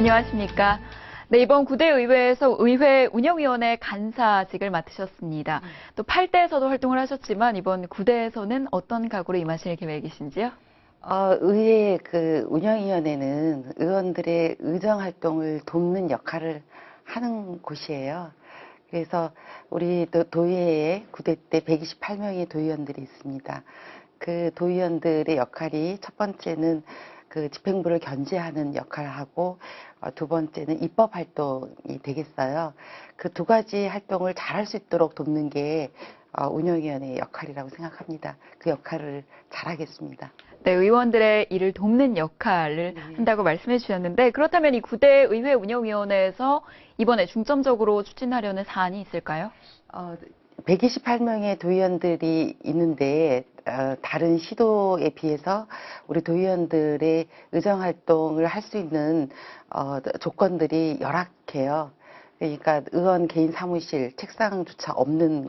안녕하십니까. 네, 이번 구대 의회에서 의회 운영위원회 간사직을 맡으셨습니다. 또 8대에서도 활동을 하셨지만 이번 구대에서는 어떤 각오로 임하실 계획이신지요? 어, 의회 그 운영위원회는 의원들의 의정 활동을 돕는 역할을 하는 곳이에요. 그래서 우리 도- 도의회에 구대 때 128명의 도의원들이 있습니다. 그 도의원들의 역할이 첫 번째는 그 집행부를 견제하는 역할을 하고 어, 두 번째는 입법 활동이 되겠어요. 그 두 가지 활동을 잘할 수 있도록 돕는 게 어, 운영위원회의 역할이라고 생각합니다. 그 역할을 잘하겠습니다. 네, 의원들의 일을 돕는 역할을 네. 한다고 말씀해 주셨는데 그렇다면 이 구대 의회 운영위원회에서 이번에 중점적으로 추진하려는 사안이 있을까요? 어, 128명의 도의원들이 있는데 어, 다른 시도에 비해서 우리 도의원들의 의정 활동을 할 수 있는 어, 조건들이 열악해요. 그러니까 의원 개인 사무실, 책상조차 없는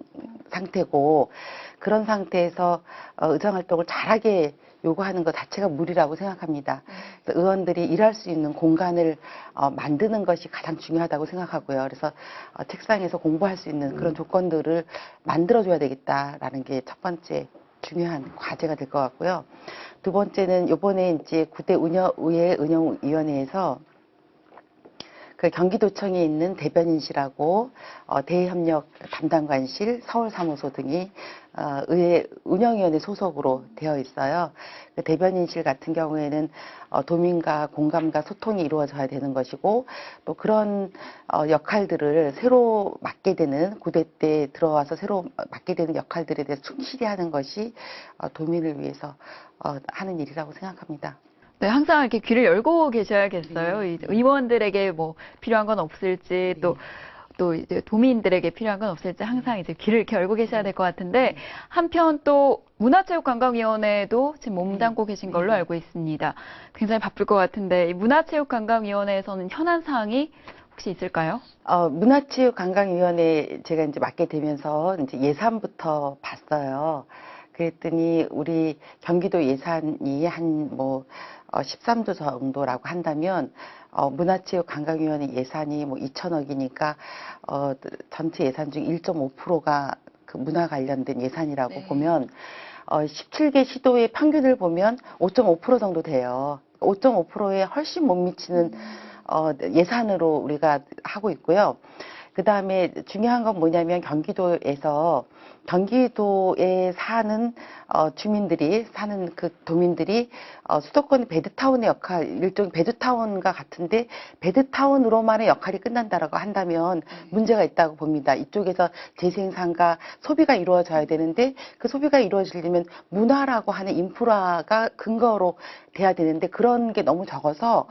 상태고 그런 상태에서 어, 의정 활동을 잘하게 요구하는 것 자체가 무리라고 생각합니다. 그래서 의원들이 일할 수 있는 공간을 어, 만드는 것이 가장 중요하다고 생각하고요. 그래서 어, 책상에서 공부할 수 있는 그런 조건들을 만들어줘야 되겠다라는 게 첫 번째 중요한 과제가 될 것 같고요. 두 번째는 이번에 이제 구대 운영 의회 운영위원회에서 그 경기도청에 있는 대변인실하고 어, 대협력 담당관실, 서울사무소 등이 어, 의회 운영위원회 소속으로 되어 있어요. 그 대변인실 같은 경우에는 어, 도민과 공감과 소통이 이루어져야 되는 것이고 또 그런 어, 역할들을 새로 맡게 되는 구대 때 들어와서 새로 맡게 되는 역할들에 대해서 충실히 하는 것이 어, 도민을 위해서 어, 하는 일이라고 생각합니다. 네, 항상 이렇게 귀를 열고 계셔야겠어요. 네. 의원들에게 뭐 필요한 건 없을지 또 또 이제 도민들에게 필요한 건 없을지 항상 이제 귀를 열고 계셔야 될 것 같은데 한편 또 문화체육관광위원회도 지금 몸담고 계신 걸로 네. 알고 있습니다. 굉장히 바쁠 것 같은데 이 문화체육관광위원회에서는 현안 사항이 혹시 있을까요? 어, 문화체육관광위원회 제가 이제 맡게 되면서 이제 예산부터 봤어요. 그랬더니 우리 경기도 예산이 한뭐 어, 13조 정도라고 한다면 어, 문화체육 관광위원회 예산이 뭐 2천억이니까 어, 전체 예산 중 1.5%가 그 문화 관련된 예산이라고 네. 보면 어, 17개 시도의 평균을 보면 5.5% 정도 돼요. 5.5%에 훨씬 못 미치는 어, 예산으로 우리가 하고 있고요. 그 다음에 중요한 건 뭐냐면 경기도에서 경기도에 사는 어, 주민들이 사는 그 도민들이 어, 수도권 베드타운의 역할 일종의 베드타운과 같은데 베드타운으로만의 역할이 끝난다라고 한다면 문제가 있다고 봅니다. 이쪽에서 재생산과 소비가 이루어져야 되는데 그 소비가 이루어지려면 문화라고 하는 인프라가 근거로 돼야 되는데 그런 게 너무 적어서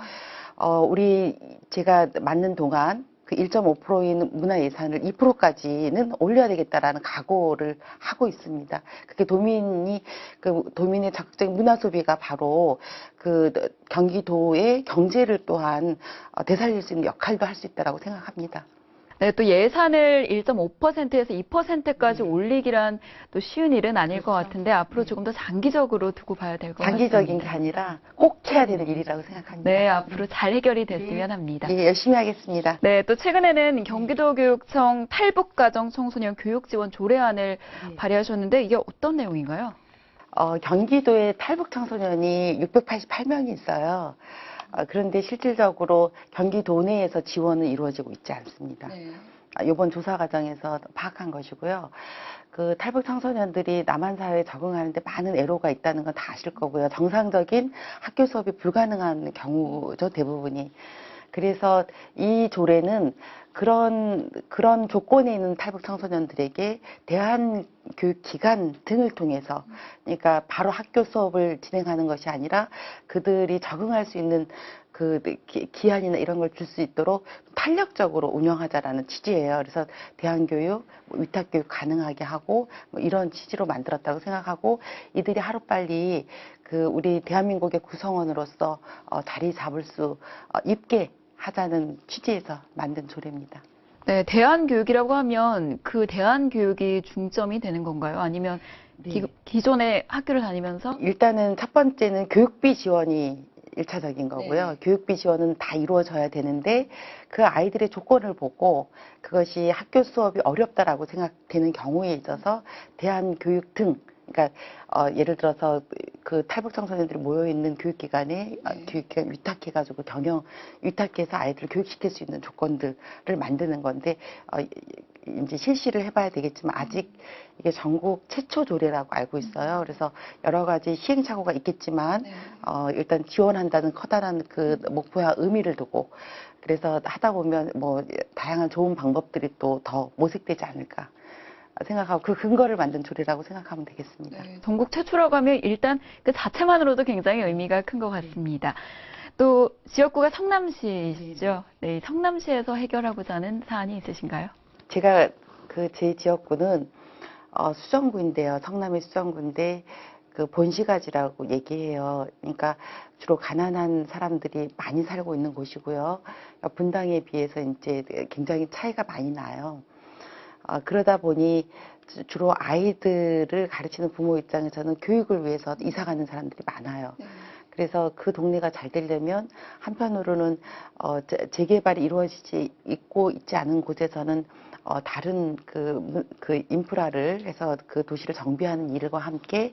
어, 우리 제가 맞는 동안 그 1.5%인 문화 예산을 2%까지는 올려야 되겠다라는 각오를 하고 있습니다. 그게 도민이 그 도민의 적극적인 문화 소비가 바로 그 경기도의 경제를 또한 어, 되살릴 수 있는 역할도 할 수 있다라고 생각합니다. 네, 또 예산을 1.5%에서 2%까지 올리기란 또 쉬운 일은 아닐 것 네. 그렇죠. 같은데 앞으로 네. 조금 더 장기적으로 두고 봐야 될 것 같습니다. 장기적인 게 아니라 꼭 해야 되는 일이라고 생각합니다. 네, 앞으로 잘 해결이 됐으면 합니다. 예, 열심히 하겠습니다. 네, 또 최근에는 경기도교육청 탈북가정 청소년 교육 지원 조례안을 네. 발의하셨는데 이게 어떤 내용인가요? 어, 경기도에 탈북 청소년이 688명이 있어요. 어, 그런데 실질적으로 경기 도 내에서 지원은 이루어지고 있지 않습니다. 아, 이번 조사 과정에서 파악한 것이고요. 그 탈북 청소년들이 남한 사회에 적응하는데 많은 애로가 있다는 건 다 아실 거고요. 정상적인 학교 수업이 불가능한 경우죠, 대부분이. 그래서 이 조례는 그런 그런 조건에 있는 탈북 청소년들에게 대한 교육 기관 등을 통해서 그러니까 바로 학교 수업을 진행하는 것이 아니라 그들이 적응할 수 있는 그 기- 기한이나 이런 걸 줄 수 있도록 탄력적으로 운영하자라는 취지예요. 그래서 대안교육, 뭐 위탁교육 가능하게 하고 뭐 이런 취지로 만들었다고 생각하고 이들이 하루빨리 그 우리 대한민국의 구성원으로서 어, 자리 잡을 수 어, 있게 하자는 취지에서 만든 조례입니다. 네, 대안교육이라고 하면 그 대안교육이 중점이 되는 건가요? 아니면 네. 기, 기존의 학교를 다니면서 일단은 첫 번째는 교육비 지원이 일차적인 거고요. 교육비 지원은 다 이루어져야 되는데 그 아이들의 조건을 보고 그것이 학교 수업이 어렵다라고 생각되는 경우에 있어서 대한교육 등 그러니까 어, 예를 들어서 그 탈북 청소년들이 모여 있는 교육기관에 어, 교육기관 위탁해가지고 경영 위탁해서 아이들을 교육시킬 수 있는 조건들을 만드는 건데 어, 이- 이제 실시를 해봐야 되겠지만 아직 이게 전국 최초 조례라고 알고 있어요. 그래서 여러 가지 시행착오가 있겠지만 어, 일단 지원한다는 커다란 그 목표와 의미를 두고 그래서 하다 보면 뭐 다양한 좋은 방법들이 또 더 모색되지 않을까 생각하고 그 근거를 만든 조례라고 생각하면 되겠습니다. 전국 최초라고 하면 일단 그 자체만으로도 굉장히 의미가 큰 것 같습니다. 또 지역구가 성남시이시죠? 네, 이 성남시에서 해결하고자 하는 사안이 있으신가요? 제가 그 제 지역구는 어, 수정구인데요. 성남의 수정구인데 그 본시가지라고 얘기해요. 그러니까 주로 가난한 사람들이 많이 살고 있는 곳이고요. 분당에 비해서 이제 굉장히 차이가 많이 나요. 어, 그러다 보니 주- 주로 아이들을 가르치는 부모 입장에서는 교육을 위해서 이사 가는 사람들이 많아요. 그래서 그 동네가 잘 되려면 한편으로는 어, 재- 재개발이 이루어지지 있고 있지 않은 곳에서는 어, 다른 그, 무- 그 인프라를 해서 그 도시를 정비하는 일과 함께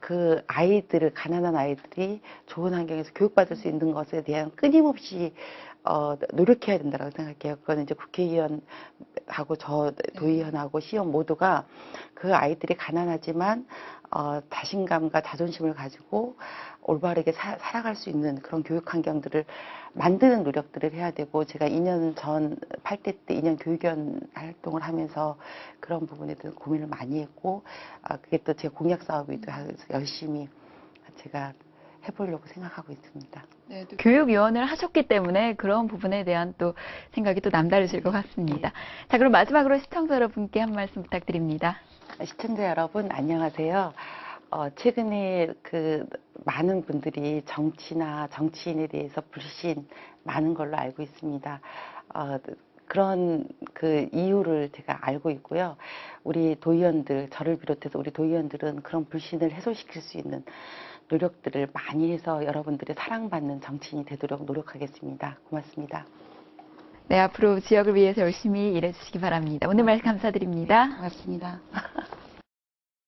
그 아이들을 가난한 아이들이 좋은 환경에서 교육받을 수 있는 것에 대한 끊임없이 어, 노력해야 된다고 생각해요. 그거는 이제 국회의원하고 저 도의원하고 시의원 모두가 그 아이들이 가난하지만 어, 자신감과 자존심을 가지고 올바르게 사, 살아갈 수 있는 그런 교육 환경들을 만드는 노력들을 해야 되고 제가 2년 전 8대 때 2년 교육위원 활동을 하면서 그런 부분에 대해서 고민을 많이 했고 아, 그게 또 제 공약 사업이기도 해서 열심히 제가 해보려고 생각하고 있습니다. 교육위원을 하셨기 때문에 그런 부분에 대한 또 생각이 또 남다르실 것 같습니다. 자, 그럼 마지막으로 시청자 여러분께 한 말씀 부탁드립니다. 시청자 여러분 안녕하세요. 어, 최근에 그 많은 분들이 정치나 정치인에 대해서 불신 많은 걸로 알고 있습니다. 어, 그런 그 이유를 제가 알고 있고요. 우리 도의원들, 저를 비롯해서 우리 도의원들은 그런 불신을 해소시킬 수 있는 노력들을 많이 해서 여러분들의 사랑받는 정치인이 되도록 노력하겠습니다. 고맙습니다. 네, 앞으로 지역을 위해서 열심히 일해주시기 바랍니다. 오늘 말씀 감사드립니다. 고맙습니다.